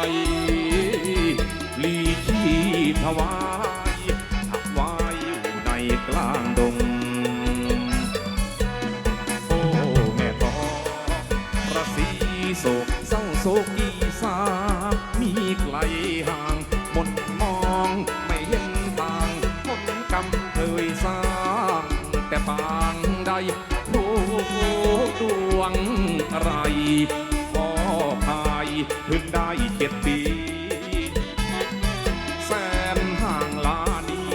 ลีชีถวายถักไว้อยู่ในกลางดง โอ้แม่ทองประสีโศกเศร้าโศกีสา มีไกลห่างมนมองไม่เห็นทางผลกรรมเคยสร้าง แต่ปางใดโอ้ดวงอะไร เพิ่งได้เจ็ดปี แสนห่างลานี้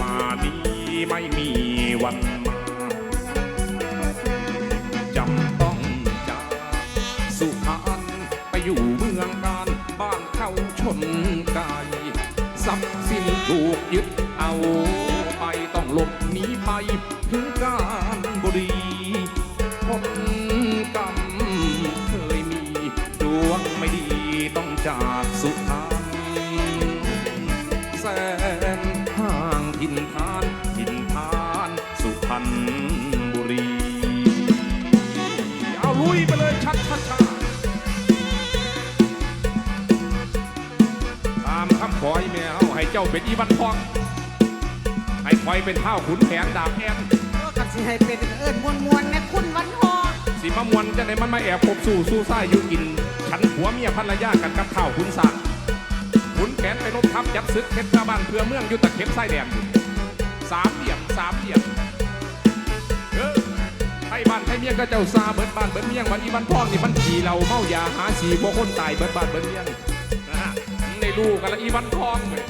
ลานี้ไม่มีวันมาจำต้องจากสุพรรณไปอยู่เมืองการบ้านเข้าชนไก่ทรัพย์สินถูกยึดเอาไปต้องหลบหนีไปถึงกา สุพรรณแสนห่างถิ่นฐานถิ่นฐานสุพรรณบุรี เอาลุยไปเลยชัดชัดชัดตามคำขออีแมวให้เจ้าเป็นอีวันทองให้คอยเป็นเท่าขุนแผนดาบแอนก็กับสิให้เป็นเอิญมวลมวลๆแม่คุณวันทองสิมามวนจะไหนมันมาแอบพบสู่สู้ซ่ายอยู่กิน ฉันผัวเมียภรรยากันกับข้าวขุนสร้างขุนแผนไปลบทัพยับซึกเพชรบ้านเพื่อเมืองยุตะเข็บไส้แดงสามเหลี่ยมสามเหลี่ยมเออไทยบ้านไทยเมียก็เจ้าซาเบิดบ้านเบิดเมียงวันอีวันพ่องนี่มันขี่เราเมายาหาสีพวกคนตายเบิดบ้านเบิดเมียงนะฮะในลูกกันละอีวันทองเว้ย